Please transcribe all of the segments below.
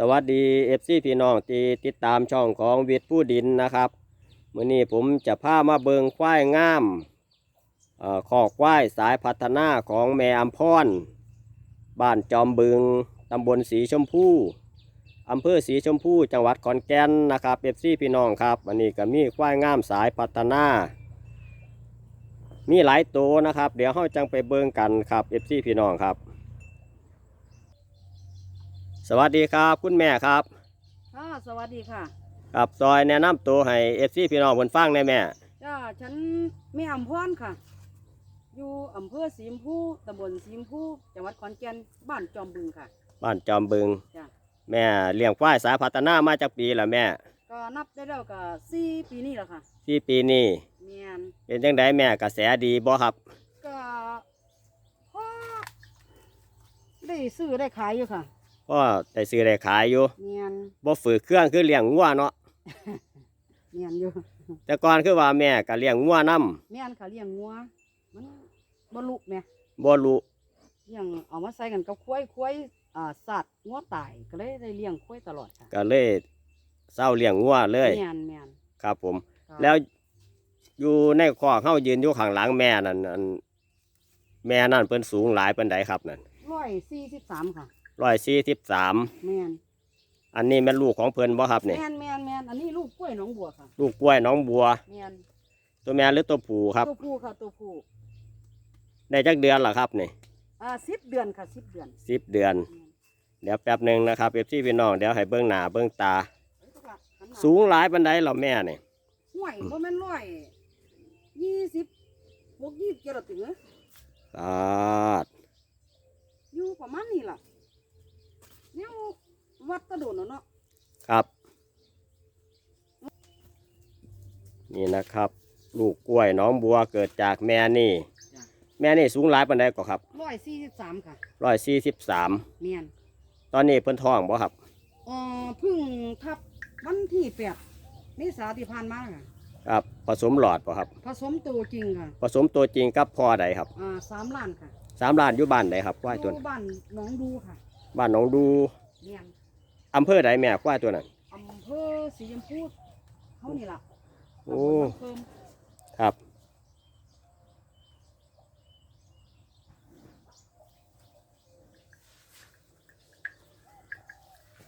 สวัสดีเอฟซีพี่น้องที่ติดตามช่องของวิทย์ผู้ดินนะครับมื้อนี้ผมจะพามาเบิงควายงามอขอกควายสายพัฒนาของแม่อัมพรบ้านจอมบึงตำบลสีชมพูอำเภอสีชมพูจังหวัดขอนแก่นนะครับเอฟซีพี่น้องครับอันนี้ก็มีควายงามสายพัฒนา มีหลายตัวนะครับ เดี๋ยวเราจังไปเบิงกันครับเอฟซีพี่น้องครับ สวัสดีครับ คุณแม่ครับค่ะสวัสดีค่ะ ครับซอยแนะนำตัวให้เอฟซีพี่น้องเพิ่นฟังได้แม่จ้าฉันแม่อำพรค่ะ อยู่อำเภอสีชมพูตำบลสีชมพูจังหวัดขอนแก่นบ้านจอมบึงค่ะ บ้านจอมบึงจ้าแม่เลี้ยงควายสายพัฒนามาจากปีละแม่ ก็นับได้แล้วก็สี่ปีนี้แล้วค่ะที่ปีนี้เมียนเป็นจังไดแม่กระแสดีบ่ครับก็พอได้ซื้อได้ขายอยู่ค่ะ ก็ได้ซื้อได้ขายอยู่เมียนบ่ฝือเครื่องคือเลี้ยงงัวเนาะเมียนอยู่แต่ก่อนคือว่าแม่ก็เลี้ยงงัวนํเมียนค่ะเลี้ยงงัวมันบลุแม่บ่รู้เลี้ยงเอามาใส่กันกับควายควายอ่าสัตว์งัวตายก็เลยได้เลี้ยงควายตลอดค่ะก็เลยเศร้าเลี้ยงงัวเลยเมียนเมียนครับ ผมก็แล้วอยู่ในคอกเฮายืนอยู่ข้างหลังแม่นั่นอันแม่นั่นเพิ่นสูงหลายปานใดครับนั่นร้อยสี่สิบสามค่ะ 143แม่นอันนี้แม่นลูกของเพิ่นบ่ครับนี่แม่นแม่นแม่นอันนี้ลูกกล้วยหน้องบัวค่ะลูกกล้วยน้องบัว แม่นตัวแม่หรือตัวผู้ครับ ตัวผู้ค่ะตัวผู้ได้จักเดือนเหรอครับนี่อ่าสิบเดือนค่ะสิบเดือนสิบเดือนแม่นเดี๋ยวแป๊บหนึ่งนะครับเอฟซีพี่น้องเดี๋ยวให้เบิ้งหน้าเบิ้งตาเอ้ยลูกหลานหันมาสูงหลายปันไดเหรอแม่นี่ห่วยบ่แม่นร้อยยี่สิบบวกยี่สิบเจ็ดหรอถึงเหรอสาดอยู่ประมาณนี้ล่ะ เนี่ยวัดตะโดนแล้วเนาะครับ นี่นะครับ ลูกกล้วยน้องบัวเกิดจากแม่นี่ แม่นี่สูงหลายปันไดก็ครับร้อยสี่สิบสามค่ะร้อยสี่สิบสามแม่นตอนนี้เพิ่นท้องบ่ครับเอ่อเพึ่งทับวันที่แปดเมษาที่ผ่านมาค่ะครับผสมหลอดบ่ครับ ผสมตัวจริงค่ะผสมตัวจริงกับพ่อใดครับอ่าสามล้านค่ะสามล้านอยู่บ้านใดครับควายตัวอนั้นบ้านหนองดูค่ะ บ้านหนองดูเมียนอำเภอใดแม่ควายตัวนั้นอำเภอสีชมพูเขานี่ล่ะโอ้ตำบลบางเพิ่มครับ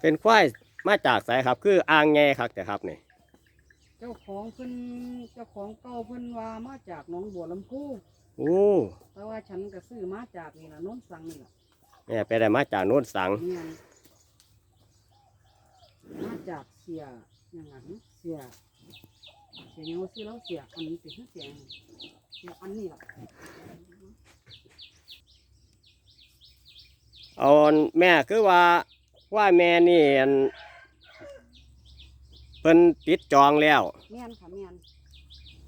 เป็นควายมาจากไสครับ คืออ่างแงครับแต่ครับนี่เจ้าของเพิ่นเจ้าของเก่าเพิ่นว่ามาจากหนองบัวลำพูโอ้แต่ว่าฉันก็ซื้อมาจากนี่ล่ะโน้นสังนี่ล่ะ แม่ไปได้มาจากโน้นสังเมียนมาจากเสียอย่างนั้นเสียเสียยังว่าซื้อแล้วเสียอันนี้เป็นเสียเสียอันนี้ล่ะเอาแม่คือว่าว่าแม่นี่อันเพิ่นติดจองแล้วเมียนค่ะเมียน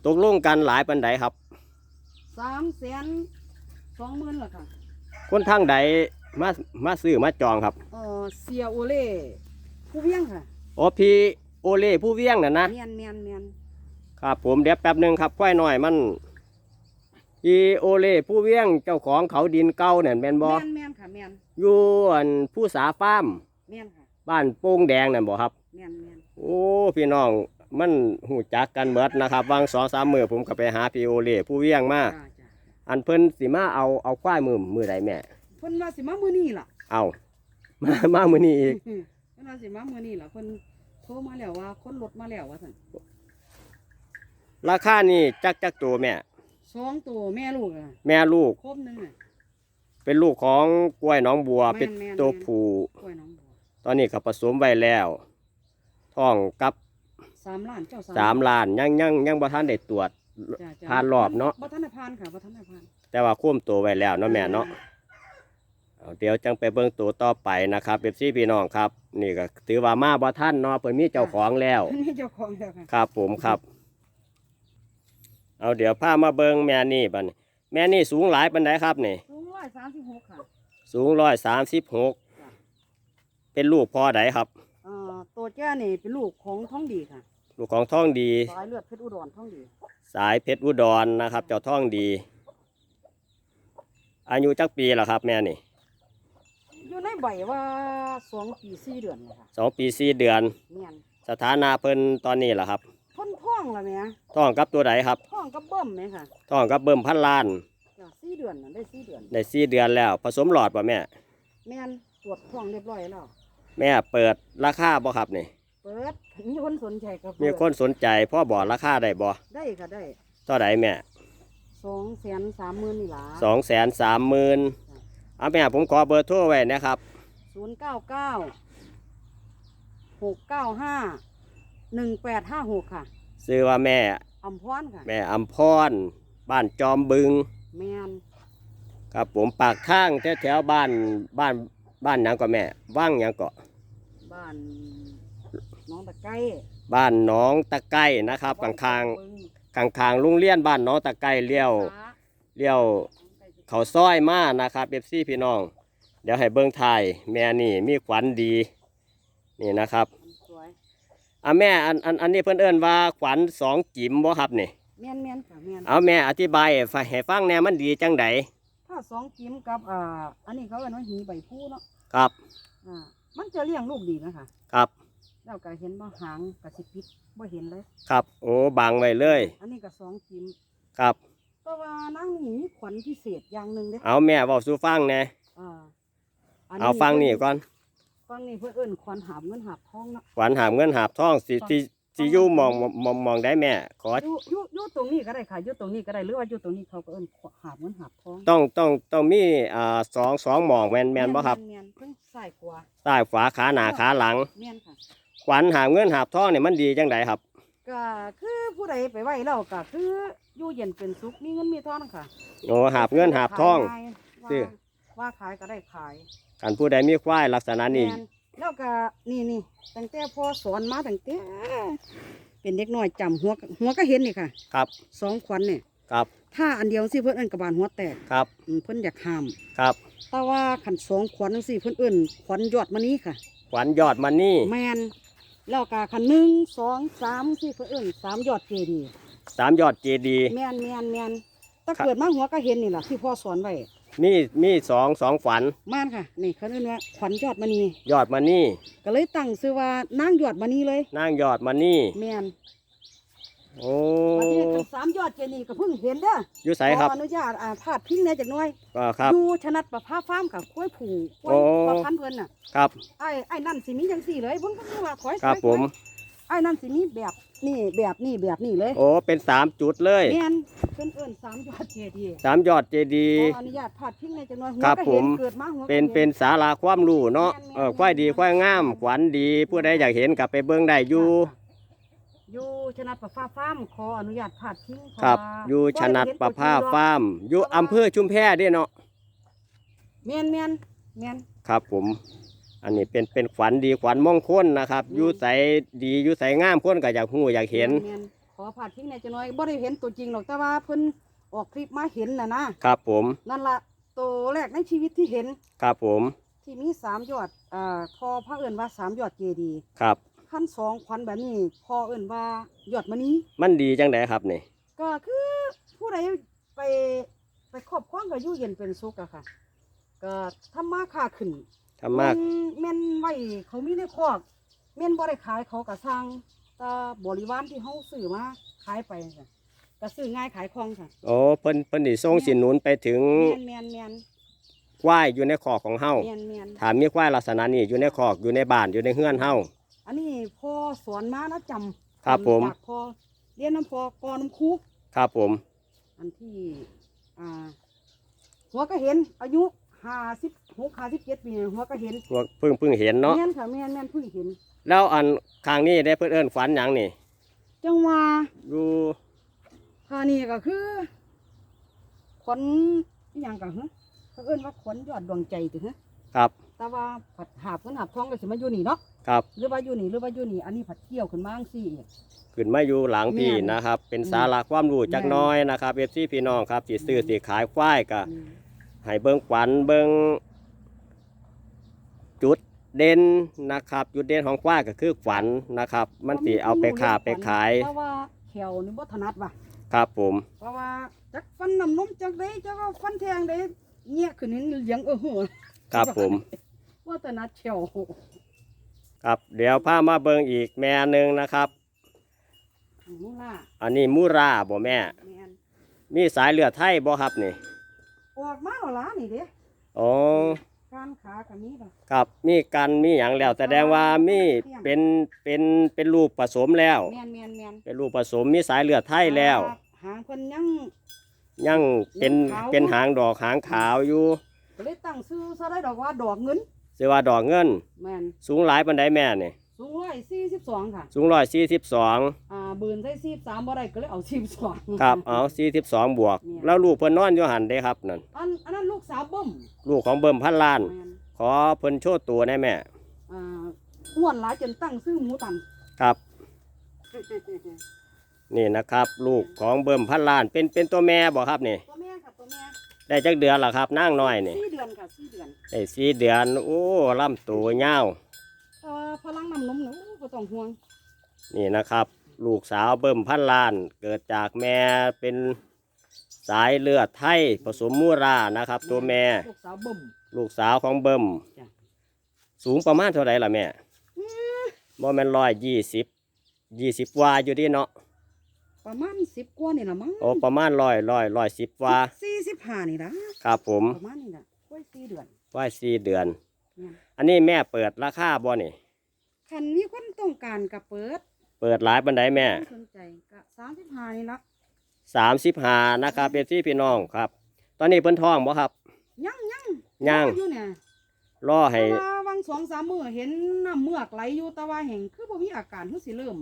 ตกลงกันหลายปันใดครับ สามแสนสองหมื่นล่ะค่ะ คนทางใด มามาซื้อมาจองครับเออเสียโอเล่ผู้เวียงค่ะโอพีโอเล่ผู้เวียงน่ะนะเมียนเมียนเมียนครับผมเดี๋ยวแป๊บหนึ่งครับควายหน่อยมันอีโอเล่ผู้เวียงเจ้าของเขาดินเก่าเนี่ยแม่นบ่เมียนเมียนค่ะเมียนอยู่อันผู้สาฟาร์มเมียนค่ะบ้านโป่งแดงนั่นบ่ครับเมียนเมียนโอ้พี่น้องมันหูจักกันเบิดนะครับวางสองสามมือผมก็ไปหาพี่โอเล่ผู้เวียงมาจ้าจ้าอันเพิ่นสิมาเอาเอาควายมือมือใดแม่ เพิ่นว่าสิมามื้อนี้ล่ะเอามามามือนี้อีกเพิ่นว่าสิมามื้อนี้ล่ะเพิ่นโทรมาแล้วว่าคนรถมาแล้วว่าซั่นราคานี่จักจักตัวแม่สองตัวแม่ลูกอะแม่ลูกครบหนึงอะ เป็นลูกของกล้วยหน้องบัว แม่นเป็นแม่น ตัวแม่นผู้กล้วยน้องบัวตอนนี้ก็ผสมไว้แล้วท้องกับสามล้านเจ้าสามล้านยังยังยังบ่ทันได้ตรวจจ้จ้ผ่านรอบเนาะ บ่ทันได้ผ่านค่ะบ่ทันได้ผ่านแต่ว่าคุ้มตัวไว้แล้วเนาะแม่เนาะ เอาเดี๋ยวจังไปเบิ่งตัวต่อไปนะครับเบบซี่พี่น้องครับ นี่ก็ถือว่ามาบ่ทันเนาะเพิ่นมีเจ้าของแล้วนี่เจ้าของแล้วค่ะครับผมครับ เอาเดี๋ยวพามาเบิ่งแม่นี่บัดนี้แม่นี่สูงหลายปานใดครับนี่ สูงร้อยสามสิบหกค่ะ สูงร้อยสามสิบหกเป็นลูกพ่อใดครับเอ่อตัวแจ้นี่เป็นลูกของท้องดีค่ะ ลูกของท้องดี สายเลือดเพชรอุดรท้องดี สายเพชรอุดรนะครับ เจ้าท้องดี อายุจักปีแล้วครับ แม่นี่ ออยู่ในใบว่าสองปีสี่เดือนเลยค่ะสองปีสี่เดือนแม่นสถานะเพิ่นตอนนี้ล่ะครับพ่นท้องละแม่ท้องกับตัวใดครับท้องกับเบิ่มไหมค่ะท้องกับเบิ่มพันล้านจ้ะสี่เดือนน่ะได้สี่เดือนได้สี่เดือนแล้ว ผสมหลอดป่ะแม่แม่นตรวจท้องเรียบร้อยแล้วแม่เปิดราคาบ่ครับนี่ เปิดมีคนสนใจก็เปิดมีคนสนใจพ่อบอกราคาได้บ่ได้ค่ะได้เท่าใดแม่สองแสนสามหมื่นนี่ล่ะสองแสนสามหมื่น เอาแม่ผมขอเบอร์โทรไว้นะครับ ศูนย์เก้าเก้าหกเก้าห้าหนึ่งแปดห้าหกค่ะซื้อว่าแม่ อำพรค่ะ แม่อัมพร บ้านจอมบึง แม่นครับผมปากทางแถวแถวๆบ้านบ้านบ้านหยังก็แม่ว่างหยังก็บ้านน้องตะไก้บ้านหน้องตะไก้นะครับข้างข้างข้างข้างๆโรงเรียนบ้านหน้องตะไก้เลี้ยว เลี้ยว เขาซอยมานะครับเอฟซีพี่น้อง เดี๋ยวให้เบิ้งไทายแม่นี่มีขวัญดี นี่นะครับสวยอะแม่อันอันอันนี้เพิ่นเอิ้นว่าขวัญสองจิ๋มบ่ครับนี่แม่นแม่นค่ะแม่นเอาแม่อธิบายให้ฟังให้ฟังแหน่มันดีจังไดถ้าสองจิ้มกับอ่าอันนี้เขาเรียกว่าหีใบผู้เนาะครับอ่ามันจะเลี้ยงลูกดีนะคะครับแล้วก็เห็นบ่หางกระสิปิดบ่เห็นเลย ครับ โอ้บังไว้เลย อันนี้ก็สองจิ้มครับ แต่ว่านั่งนี่มีขวัญพิเศษอย่างหนึ่งเด้เอาแม่เว้าสู่ฟังแหน่อ่าเอาฟังนี่ก่อนฟังนี่เพื่อเอิ้นขวัญหาบเงินหาบทองเนาะ ขวัญหามเงินหาบทองสิสิสิอยู่มองมองมองได้แม่ ขออยู่อยู่อยู่ตรงนี้ก็ได้ค่ะอยู่ตรงนี้ก็ได้หรือว่าอยู่ตรงนี้เขาก็เอิ้นหาบเงินหาบทองต้องต้องต้องมีอ่าสองสองหมองแมนแมนบ่ครับแม่นๆเพิ่งใส่ขวาซ้ายขวาขาหน้าขาหลัง แม่นค่ะ ขวัญหามเงินหาบทองเนี่ยมันดีจังไดครับ ก็คือผู้ใดไปไหว้แล้วก็คือ อยู่เย็นเป็นสุขมีเงินมีทองค่ะโอ้หาบเงินหาบทอง ขายง่ายซื้อว่าว่าขายก็ได้ขายกันผู้ใดมีควายลักษณะนี้ แม่นแล้วก็นี่นี่ตั้งแต่พ่อสอนมาตั้งแต่เป็นเด็กน้อยจำหัวก็หัวก็เห็นนี่ค่ะครับ สองขวัญเนี่ยครับ ถ้าอันเดียวสิเพิ่นเอิ้นกระบาลหัวแตกครับ อืมเพิ่นอยากห้าม ครับ แต่ว่าขันสองขวัญจังซี่เพิ่นเอิ้นขวัญยอดมณีค่ะ ขวัญยอดมันนี่ แมนแล้วก็ขันหนึ่งสองสามสี่เพิ่นเอิ้นสามยอดเจดีย์ สามยอดเจดีย์แมนแมนแมนถ้าครับเกิดมาหัวก็เห็นนี่แหละที่พ่อสอนไว้มีมีสองสองขวัญม่านค่ะนี่เขาเรียกว่าขวัญยอดมณียอดมันนี่ก็เลยตั้งชื่อว่านางยอดมณีเลยนางยอดมันนี่แมนโอ้วันนี้กันสามยอดเจดีย์ก็เพิ่งเห็นเด้ออยู่ไสครับขออนุญาตอ่าพาดพิงแหน่จักหน่อยก็ครับอยู่ชนัดประภาฟาร์มค่ะกล้วยผูกล้วยโอ้ประพันธุ์เพิ่นน่ะครับไอ้ไอ้นั่นสิมีจังสี่เลยเพิ่นก็คือว่าถอยครับถอยผมถอย ไอ้นั่นสิมีแบบนี่แบบนี่แบบนี่เลยโอ้เป็นสามจุดเลยแม่นเพิ่นเอิ้นสามยอดเจดีย์สามยอดเจดีขย์ ออนุญาตพาดพิงในจังหน่อยหัวครับก็ผเห็นมเกิดมาหัวก็เป็นห็ เป็นสาราความรู้เนาะแม่นๆเออควายดีควายงามขวัญดีผู้ใดอยากเห็นกลับไปเบิ่งได้อยู่ อยู่ชนัดประฟ้าฟาร์มขออนุญาตพาดพิงเพาะครับ ว่าอยู่ชนัดประภาฟาร์มอยู่อำเภอชุมแพเด้เนาะแม่นแม่นแม่นครับผม อันนี้เป็นเป็นขวัญดีขวัญมงคลนะครับอืมอยู่ใสดีอยู่ใสงามคนก็อยากหูอยากเห็น แม่นขอพาดพิงในจังหน่อยบ่ได้เห็นตัวจริงหรอกแต่ว่าเพิ่นออกคลิปมาเห็นน่ะนะครับผมนั่นล่ะตัวแรกในชีวิตที่เห็นครับผมที่มีสามยอดอ่าพอพระเอิ้นว่าสามยอดเจดีย์ครับ ขั้นสองขวัญแบบนี้พอเอิ้นว่ายอดมณีมันดีจังไดครับนี่ก็คือผู้ใดไปไปครอบครองก็อยู่เย็นเป็นสุขอะค่ะ ก็ทำมาค้าขึ้น ทำมากนแม่นไว้เขามีในคอกแม่นบ่ได้ขายเขาก็สร้างแตาบริวารที่เฮาซื้อมาขายไปค่ะก็ซื้อง่ายขายคล่องค่ะโอ้เพิ่นเพิ่นสิส่งสินหนุนไปถึงแม่นแม่นแม่นควายอยู่ในคอกของเฮาแม่นแม่นถามมีควายลักษณะนี้อยู่ในคอกอยู่ในบ้านอยู่ในเฮือนเฮาอันนี้พ่อสอนมานะจำครับผมจากพ่อเรียนน้ำพ่อกอน้ำครูครับผม อันที่อ่าหัวก็เห็นอายุ ห้าสิบหกห้าสิบเจ็ดปีหัวก็เห็นพวกเพิ่งเพิ่งเห็นเนาะแม่นค่ะแม่นแม่นเพิ่งเห็น แล้วอันข้างนี้ได้เพิ่นเอิ้นฝันหยังนี่จังว่าอยู่ท่านี่ก็คือขนอหย่างก็ฮะเขาเอิ้นว่าขนยอดดวงใจถึงฮะครับ แต่ว่าผัดหาบกันหาบท้องก็สิมาอยู่นี่เนาะครับ หรือว่าอยู่นี่หรือว่าอยู่นี่อันนี้ผัดเกี่ยวขึ้นมาจังซี่ ขึ้นมาอยู่หลังพี่แม่นนะครับ เป็นอืมสาระความรู้จักแม่นหน้อยนะครับเอฟซีพี่น้องครับสิซื้ออืมสิขายควายก็อืม ให้เบิ่งขวัญเบิ่งจุดเด่นนะครับ จุดเด่นของควายก็คือขวัญนะครับ มันสิเอาไปค้าไปขายเพราะว่าแขวนี่บ่ถนัดว่ะครับผมเพราะว่าจักฟันน้ำนมจักได้จักเอาฟันแทงได้เงี้ยขึ้นนี่เลี้ยงเออหัวครับผมว่าแต่นัดเชียวครับเดี๋ยวพามาเบิ่งอีกแม่หนึ่งนะครับมูล่าอันนี้มูราบ่แม่แมนมีสายเลือดไทยบ่ครับนี่ ออกมาแล้วล่ะนี่เด้อ๋อการขากับนี้ล่ะครับมีกันมีอย่างแล้วแสดงว่ามีเป็นเป็นเป็นลูกผสมแล้ว แมนแมนแมนเป็นลูกผสมมีสายเลือดไทยแล้ว หางเพิ่นยัง ยังเป็นขาว เป็นหางดอกหางขาวอยู่ก็เลยตั้งชื่อซะได้ดอกว่าดอกเงินชื่อว่าดอกเงิน แมนสูงหลายปานใดแม่นี่สูงร้อยสี่สิบสองค่ะ สูงร้อยสี่สิ บสองอ่าบืนใส่สิบสามบ่ได้ก็เลยเอาสิบสองครับเอาสี่สิบสองบวกเนี่ยแล้วลูกเพิ่นนอนอยู่หันเด้ครับนั่นอันอันนั้นลูกสาวเบิ่มลูกของเบิ่มพันล้าน แมนขอเพิ่นโชว์ตัวได้แม่อ่าอ้วนหลายจนตั้งชื่อหมูตันครับ นี่นะครับ ลูกของเบิ่มพันล้านเป็นเป็นตัวแม่บ่ครับนี่ ตัวแม่ค่ะตัวแม่ได้จักเดือนละครับนางน้อยนี่สี่เดือนค่ะสี่เดือนได้สี่เดือนโอ้ลำตัวยาว แต่ว่าพลังน้ำนมเนี่ยก็ต้องห่วงนี่นะครับ ลูกสาวเบิ่มพันล้าน เกิดจากแม่เป็นสายเลือดไทยผสมมูรานะครับ ตัวแม่ ลูกสาวเบิ่มลูกสาวของเบิ่มจ้ะสูงประมาณเท่าไหร่ล่ะแม่บ่แม่นร้อยยี่สิบยี่สิบวาอยู่ดีเนาะประมาณสิบกว่านี่ละมั้งโอ้ประมาณร้อยร้อยร้อยสิบวาสี่สิบห้านี่ละครับผมประมาณนี้ละกล้วยสี่เดือน ไว้สี่เดือนเนี่ยอันนี้แม่เปิดราคาบ่นี่คันมีคนต้องการกับเปิด เปิดหลายบันไดแม่สนใจก็สามสิบห้านี่ละสามสิบห้านะครับเป็นที่พี่น้องครับ ตอนนี้เพิ่นท้องบ่ครับยังยังยังรออยู่เนี่ยรอให้แต่ว่าวังสองสามมือเห็นน้ำเมือกไหลอยู่แต่ว่าแห่งคือบ่มีอาการคือสิเริ่ม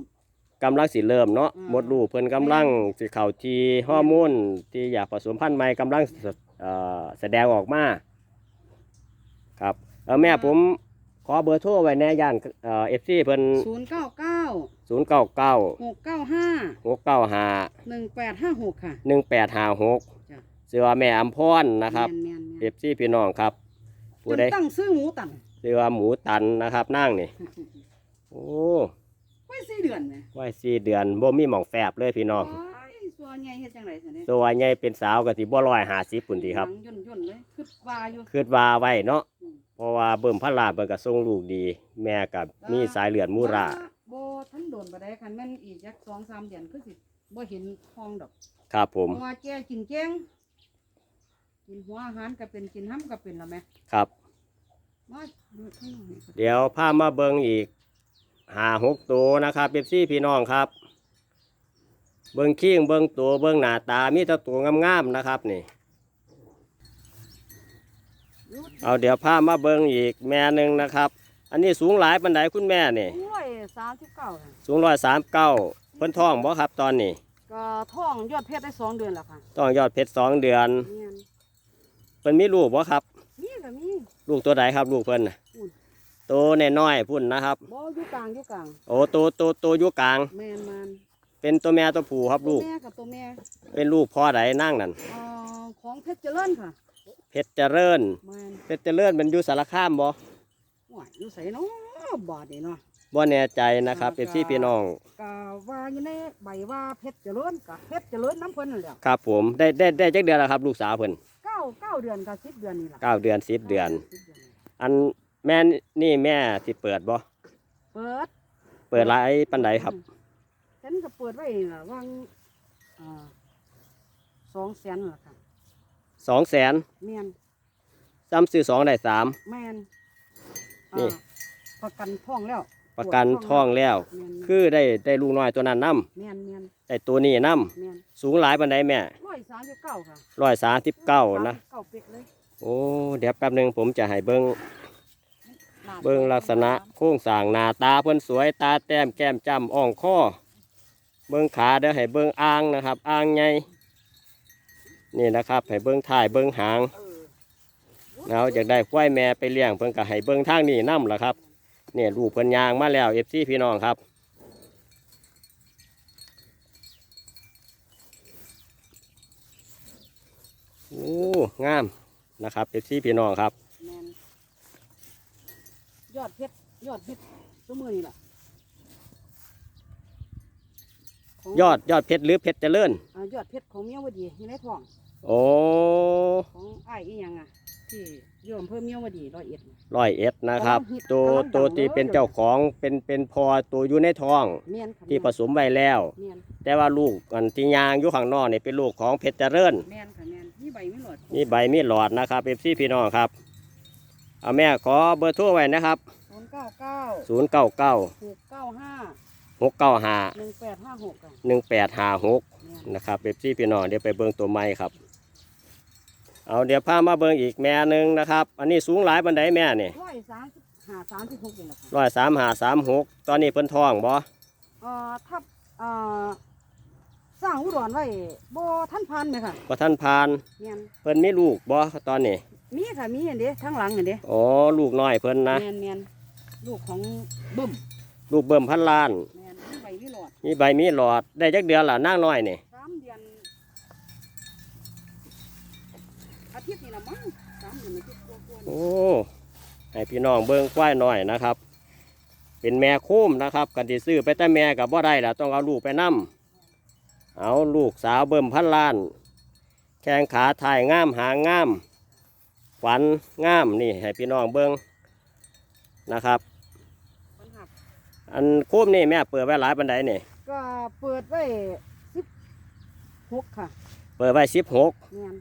กำลังสิเริ่มเนาะอืมหมดลูกเพิ่นกำลังสิเข้าที่ฮอร์โมนที่อยากผสมพันธุ์ใหม่กำลังสเอ่อแสดงออกมาครับเออแม่ผมขอเบอร์โทรไว้แน่ย่านเอ่อ FC เพิ่นศูนย์เก้าเก้า 099หกเก้าห้า695หนึ่งแปดห้าหกค่ะ1856จ้ะชื่อว่าแม่อำพรนะครับแม่นแม่นแม่น FC พี่น้องครับผู้จนใดตั้งซื้อหมูตันชื่อว่าหมูตันนะครับนั่งนี่โอ้ไว้สี่เดือนไงไว้สี่เดือนบ่มีหม่องแฟบเลยพี่น้องโอ้ยส่วนใหญ่เฮ็ดจังไดซั่นเด้ตัวใหญ่เป็นสาวก็สิบ่ร้อยห้าสิบปุ่นทีครับหนังย่นย่นๆเลยคือว่าอยู่คิดว่าไว้เนาะอืมเพราะว่าเบิ่มพระลาดเบิ่นก็ส่งลูกดี แม่กับมีสายเลือดมูรา บ่ทันโดนบ่ได้คันแม่นอีกจัก2-3เดือนคือสิบ่เห็นทองดอกครับผม เพราะว่าแกกินแกงกินหัวอาหารก็เป็นกินห้ำก็เป็นแล้วแม่ครับ มาดูข้างนอกนี่ก่อนเดี๋ยวพามาเบิ่งอีกหาหกตัวนะครับเป๊ปซี่พี่น้องครับ เบิ่งขี้งเบิ่งตัวเบิ่งหน้าตามีแต่ตัวงามๆนะครับนี่เอาเดี๋ยวพามาเบิ่งอีกแม่หนึ่งนะครับ อันนี้สูงหลายปันไดคุณแม่นี่โอ้ย39ค่ะสูงร้อยสามเก้าเพิ่นท้องบ่ครับตอนนี้ก็ท้องยอดเพชรได้สองเดือนแล้วค่ะต้องยอดเพชรสองเดือนเนียนเพิ่นมีลูกบ่ครับมีก็มีลูกตัวใดครับลูกเพิ่นน่ะอุ้ยตัวน้อยๆพุ่นนะครับบ่อยู่กลางอยู่กลางโอ้ตัวตัวตัวอยู่กลางแม่นมันเป็นตัวแม่ตัวผู้ครับตัวลูกแม่กับตัวแม่เป็นลูกพ่อใดนั่งนั่นเอ่อของเพชรเจริญค่ะเพชรเจริญแม่นเพชรเจริญเป็นอยู่สารคามบ่ ว้ายอยู่ไสเนาะบาดนี่เนาะ บ่แน่ใจนะครับเป็นพี่พี่น้องก็ว่าอยู่ในใบว่าเพชรเจริญกับเพชรเจริญน้ำเพิ่นนั่นแหละครับผมได้ได้ได้จักเดือนแล้วครับ ลูกสาวเพิ่นเก้าเก้าเดือนกับสิบเดือนนี่แหละเก้าเดือนสิบเดือน สิบเดือนอันแม่นี่แม่สิเปิดบ่เปิดเปิดหลายปันใดครับฉันก็เปิดไว้ล่ะวางอ่าสองแสนล่ะค่ะสองแสนแม่นซ้ำซื้อสองได้สามแม่น นี่ อ่าประกันท้องแล้วประกันท้องแล้วแม่นคือได้ได้ลูกน้อยตัวนั้นนํแม่นแม่นได้ตัวนี้นํแม่นสูงหลายปันใดแม่ร้อยสามสิบเก้าค่ะร้อยสาสิบเก้านะ เก้าเป็ดเลยโอ้เดี๋ยวแป๊บหนึงผมจะให้เบิ้งหน้าเบิ้งลักษณะโครงสร้างหน้าตาเพิ่นสวยตาแต้มแก้มจ้ำอ่องข้อเบิ้งขาเดี๋ยวให้เบิ้งอ่างนะครับอ่างใหญ่นี่นะครับให้เบิ้งท้ายเบิ้งหาง เออ เอาอยากได้ควายแม่ไปเลี้ยงเพิ่นก็ให้เบิ้งทางนี้นํล่ะครับเนี่ยลูกเพิ่นยางมาแล้วเอฟซีพี่น้องครับโอ้งามนะครับเอฟซีพี่น้องครับแม่นยอดเพชรยอดเพชรตัวมือนี่แหละของยอดยอดเพชรหรือเพชรเจริญอ่ายอดเพชรของเมียวดีอยู่ในท้องโอ้ของไอ้ายอีหยังอะ ที่อยู่อำเภอเมียวดีร้อยเอ็ด ร้อยเอ็ดนะครับกำลังฮิตตัวกำลังดังตัวที่เลยเป็นเจ้าของเป็นเป็นพอตัวอยู่ในท้อง เมียนค่ะที่ผสมไว้แล้ว เมียนแต่ว่าลูกอันที่ยางอยู่ข้างนอกนี่เป็นลูกของเพชรเจริญเมียนค่ะเมียนนี่ใบไม่หลอดนี่ใบมีหลอดนะครับเอฟซีพี่น้องครับเอาแม่ขอเบอร์โทรไว้นะครับ ศูนย์เก้าเก้าศูนย์เก้าเก้าหกเก้าห้าหกเก้าห้าหนึ่งแปดห้าหกค่ะหนึ่งแปดห้าหกเมียนนะครับเอฟซีพี่น้องเดี๋ยวไปเบิ่งตัวไม้ครับ เอาเดี๋ยวพามาเบิ่งอีกแม่หนึ่งนะครับ อันนี้สูงหลายบันไดแม่นี่ร้อยสามสิบห้าสามสิบหกนี่แหละค่ะร้อยสามหาสามหกตอนนี้เพิ่นท้องบ่เอ่อทับเอ่อสร้างอุดรไว้บ่ท่านพันไหมค่ะก็ท่านพานเมียนเพิ่นมีลูกบ่ตอนนี้มีค่ะมีเห็นเด้ทั้งหลังเห็นเด้อ๋อลูกน้อยเพิ่นนะเมียนเมียนลูกของบึ้มลูกเบิ่มพันล้านเมียนนี่ใบไม่หลอด มีใบมีหลอดได้จักเดือนละนางน้อยนี่สามเดือนอาทิตย์นี่ละมั้งสามเดือนอาทิตย์กว่าๆนี่ โอ้ให้พี่น้องเบิ่งควายน้อยนะครับ เป็นแม่คุ้มนะครับ กันที่ซื้อไปแต่แม่กับบ่ได้ล่ะต้องเอาลูกไปนํเอาลูกสาวเบิ่มพันล้าน แข้งขาถ่ายงามหางงามขวัญงามนี่ให้พี่น้องเบิ่งนะครับมันหักอันคุ้มนี่แม่เปิดไว้หลายปันไดนี่ก็เปิดไว้สิบหกค่ะ เปิดไว้สิบหกเมียน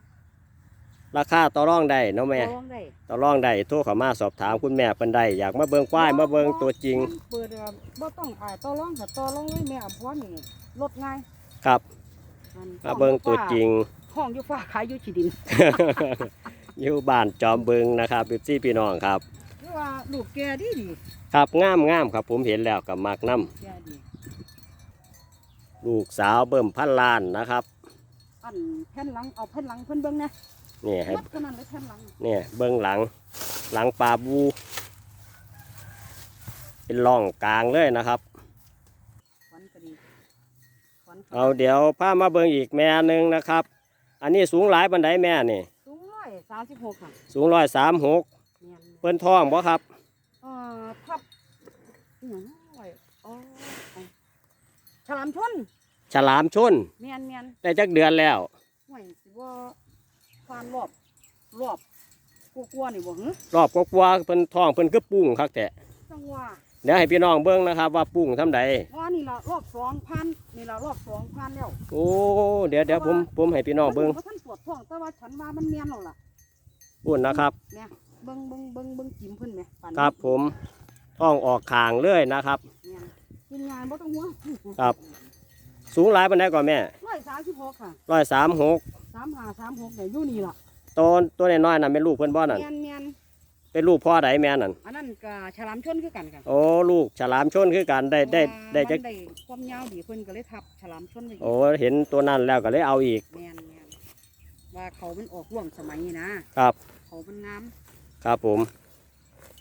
ราคาต่อรองได้เนาะแม่ ร้องได้ต่อรองได้โทรเข้ามาสอบถามคุณแม่เพิ่นได้อยากมาเบิ่งควายมาเบิ่งตัวจริงเปิดแบบบ่ต้องอายต่อรองค่ะต่อรองเลยแม่อภรนี่ลดง่ายครับอันมาเบิ่งตัวจริง ห้องอยู่ฟ้าขายอยู่ที่ดินอยู่บ้านจอมบึงนะครับพี่ซี่พี่น้องครับคือว่าลูกแกดีดีครับงามงามครับผมเห็นแล้วกับมักน้แกดีำลูกสาวเบิ่มพันล้านนะครับ อันแผ่นหลังเอาแผ่นหลังเพิ่นเบิ่งนะ นี่ให้มัดขนาดเลยแผ่นหลังเนี่ยเบิ่งหลัง หลังปลาบู เป็นร่องกลางเลยนะครับ ขวัญก็ดีขวัญก็เอาเดี๋ยวพามาเบิ่งอีกแม่หนึ่งนะครับ อันนี้สูงหลายบันไดแม่นี่ สูงร้อยสามสิบหกค่ะสูงร้อยสามหกเมียนเปิ้นท้องบ่ครับ เอ่อทับอหย่างน้อยอ๋ออ๋อฉลามชนฉลามชนเมียนเมียนได้จักเดือนแล้วห่วยสิว่า ฟานรอบรอบกลัวๆนี่บ่หึรอบกว่าๆเพิ่นท้องเพิ่นคือปุ้งคักแต่จังว่าเดี๋ยวให้พี่น้องเบิ่งนะครับว่าปุ้งทำใดว่านี่ละรอบสองพันนี่ละรอบสองพันแล้วโอ้เดี๋ยวเดี๋ยวผมผมให้พี่น้องเบิ่งเพราะท่านปวดท้องแต่ว่าฉันว่ามันเมียนแล้วล่ะปุ่นนะครับเนี่ยเบิ่งเบิ่งเบิ่งเบิ่งจิ้มเพิ่นไหมปานนี้ครับผมท้องออกคางเลยนะครับเนี่ยกินงานบ่ต้องห่วงครับ สูงหลายปานใดก่อนแม่ร้อยสามสิบหกค่ะร้อยสามหก สามห้าสามหกเนี่ยอยู่นี่ล่ะตัวตัวน้อยๆนั่นเป็นลูกเพิ่นบ่นั่นเมียนเมียนเป็นลูกพ่อใดแม่นั่นอันนั้นก็ฉลามชนคือกันค่ะโอ้ลูกฉลามชนคือกันได้ได้ได้จักมันได้ความยาวดีเพิ่นก็เลยทับฉลามชนไปอีกโอ้เห็นตัวนั้นแล้วก็เลยเอาอีกแมนแมนว่าเขามันออกร่วงสมัยนี้นะครับ เขามันงามครับผม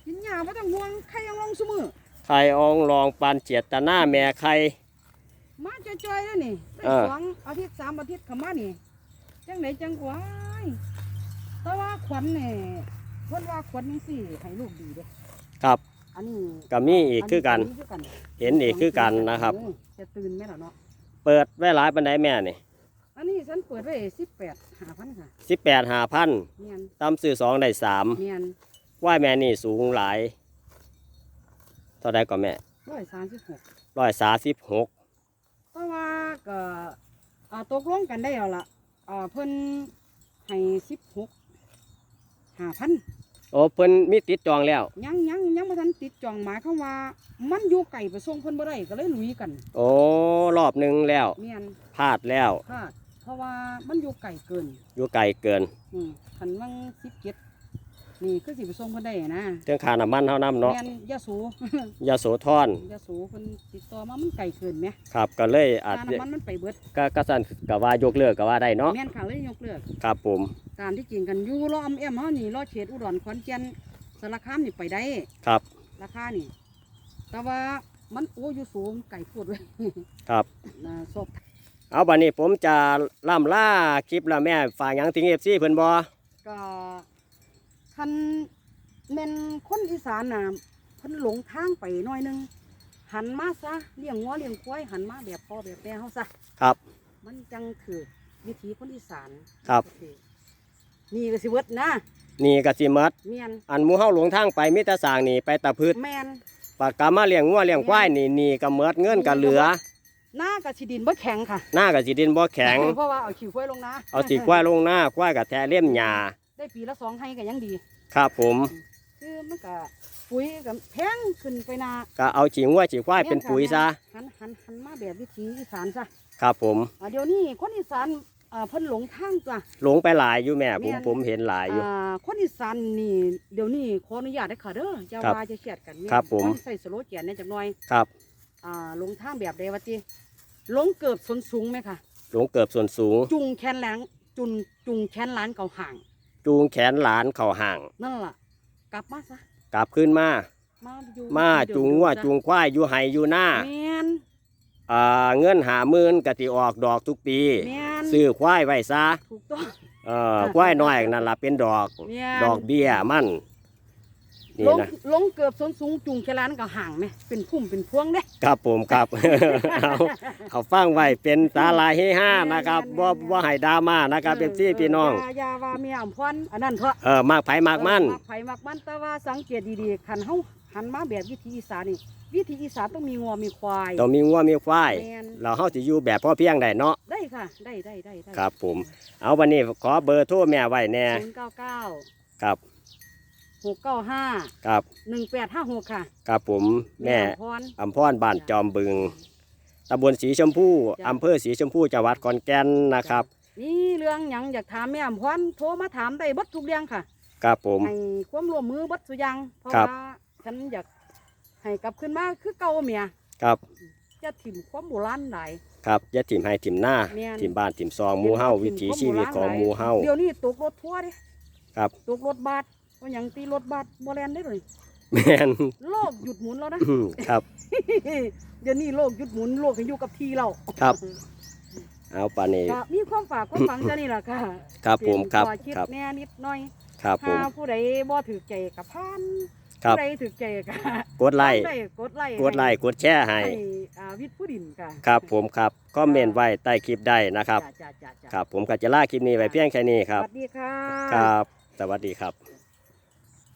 กินยาไม่ต้องห่วงใครยังลงสมือไข่อองรองปานเจียดตะหน้าแม่ไข่มาจอยๆแล้วนี่ได้อ่าสองอาทิตย์สามอาทิตย์เขามานี่ จังไหนจังกวายแต่ว่าขวัญเนี่ยเพิ่นว่าขวัญยังสี่ให้ลูกดีเด้ครับอันนี้ก็มีอีกคือกันมีคือกัน เห็นอีกคือกันนะครับเออจะตื่นไหมล่ะเนาะเปิดไว้หลายปานใดแม่นี่อันนี้ฉันเปิดไว้สิบแปดหาพันค่ะสิบแปดหาพันเมียนตำซื้อสองได้สามเมียนว่ายแม่นี่สูงหลายเท่าใดก็แม่ร้อยสามสิบหกร้อยสาสิบหกแต่ว่าก็อ่าตกลงกันได้แล้วล่ะ อ่าเพิ่นให้สิบหกหาพันโอ้เพิ่นมีติดจองแล้ว ยังยังยังไม่ทันติดจองหมายเขามว่า มันอยู่ไก่ไปส่งเพิ่นบ่ได้ก็เลยลุยกันโอ้รอบหนึ่งแล้วเมียนพลาดแล้วค่ะเพราะว่ามันอยู่ไก่เกินอยู่ไกลเกินอืมคันวังสิบเจ็ด นี่คือสิไปส่งเพิ่นได้นะเรื่องค่าน้ำมันเท่านั้นเนาะแม่นยาสูยาโสธรยาสูเพิ่นติดต่อมามันไก่เกินไหมครับก็เลยอาจค่าจะน้ำมันมันไปเบิดก็ก็สั่นก็ว่ายกเลิกก็ว่าได้เนาะแม่นค่ะเลยยกเลิก ครับผมตามที่จริงกันอยู่รออมแอมเฮานี่รอเขตอุดรขอนแก่นสารคามนี่ไปได้ ครับ ราคานี่ แต่ว่ามันโอ้อยู่สูงไก่พูดไว้ ครับ น่าศพเอาบัดนี้ผมจะล่ำล่าคลิปแล้วแม่ฝากหยังถึงเอฟซีเพิ่นบ่ก็ คันแม่นคนอีสานน่ะเพิ่นหลงทางไปหน่อยหนึง หันมาซะเลี้ยงงัวเลี้ยงควายหันมาแบบพ่อแบบแม่เฮาซะครับ มันจังถือวิถีคนอีสานครับ นี่ก็สิเบิดนะนี่ก็สิหมดเมียนอันหมู่เฮาหลงทางไปมีแต่สร้างนี่ไปตะพืชแมน ปากกามาเลี้ยงงัวเลี้ยงควายนี่นี่ก็หมดเงินก็เหลือ หน้ากับชีดินบ่แข็งค่ะหน้าก็สิดินบ่แข็ง เพราะว่าเอาขี้ควายลงนะ เอาสิควายลงหน้าควายก็แท้เล่มหญ้า ได้ปีละสองให้ก็ยังดี ครับผม คือมันก็ปุ๋ยกับแพงขึ้นไปนาก็เอาฉีงัวฉีควายเป็นปุ๋ยซะหันหันหันมาแบบวิถีอีสานซะครับผมอ่าเดี๋ยวนี้คนอีสานอ่าเพิ่นหลงทางจ้ะหลงไปหลายอยู่แม่ผมแม่นผมเห็นหลายอยู่อ่าคนอีสานนี่เดี๋ยวนี้ขออนุญาตได้อค่ะเด้ออย่าครับว่าจะเฉียดกันแครับผมต้องใส่สโลแกนเนี่ยจักหน่อยครับอ่าหลงทางแบบใดวะติหลงเกือบสนสูงไหมค่ะหลงเกิบส่วนสูง จุงแขนแหลงจุนจุงแขนหล้านเก่าห่าง จูงแขนหลานเข้าห่าง นั่นล่ะ กลับมาซะกลับขึ้นมา มาอยู่มาเดิจูงงัวซะจูงควายอยู่ไห้อยู่หน้าแม่นอ่าเงินหาหมื่นกติออกดอกทุกปีแม่นซื้อควายไว้ซะถูกต้อง เอ่อควายน้อยนั่นล่ะเป็นดอก แม่น ดอกเบี้ยมัน นี่ลงนะลงเกือบสนสูงจุงแขนหล้านเก่าห่างไหมเป็นพุ่มเป็นพวงเด้ ครับผมครับ เอาเอาฟังไว้เป็นสาลาเฮฮานะครับแม่บ่นๆบ่ให้ดราม่านะครับเป็นพี่พี่น้องเอย่าว่าเมียอำพรอันนั้นเถอะเออมากไผมากมันมักไผมากมันแต่ว่าสังเกตดีๆคันเฮาหันมาแบบวิถีอีสานนี่วิถีอีสานต้องมีงัวมีควายต้องมีงัวมีควาย แม่นเราเฮาสิอยู่แบบพอเพียงได้เนาะ ได้ค่ะ ได้ได้ได้ได้ครับผม เอาวันนี้ขอเบอร์โทรแม่ไว้แน่ศูนย์เก้าเก้าครับ หกเก้าห้าครับหนึ่งแปดห้าหกค่ะครับผมแม่อำพรอำพรบ้านจอมบึงตำบลสีชมพูจ้ะอำเภอสีชมพูจังหวัดขอนแก่นนะครับนี่เรื่องหยังอยากถามแม่อำพรโทรมาถามได้เบัดทุกเรื่องค่ะครับผมให้ความร่วมมือเบัดสุกอยางเพราะครับว่าฉันอยากให้กลับขึ้นมาคือเก่าเมียครับจะถิ่มความโบราณใดครับอย่าถิ่มให้ถิ่มหน้าแม่นถิ่มบ้านถิ่มซองหมูเฮาวิถีชีวิตของหมูเฮาเดี๋ยวนี้ตกรถทัวร์เด้ครับตกรถบัส เพราะหยังตีรถบัสบ่แลนได้เลยแม่นโลกหยุดหมุนแล้วนะ อืมครับ เดี๋ยวนี้โลกหยุดหมุนโลกให้อยู่กับที่เราครับ เอาปานนี้ ก็มีความฝากความฝังจะนี่แหละค่ะครับผมครับเป็นข้อคิดครับ แน่นิดหน่อยครับผม ถ้าผู้ใดบ่ถือใจกับพานครับ ผู้ใดถือใจกับกดไลค์ได้กดไลค์กดไลค์กดแชร์ให้ให้อ่าวิทย์ผู้ดินค่ะครับผมครับคอมเมนต์ไว้ใต้คลิปได้นะครับ จ้าจ้าจ้าจ้าครับ ผมก็จะล่าคลิปนี้ไว้เพียงแค่นี้ครับสวัสดีค่ะ ครับ สวัสดีครับ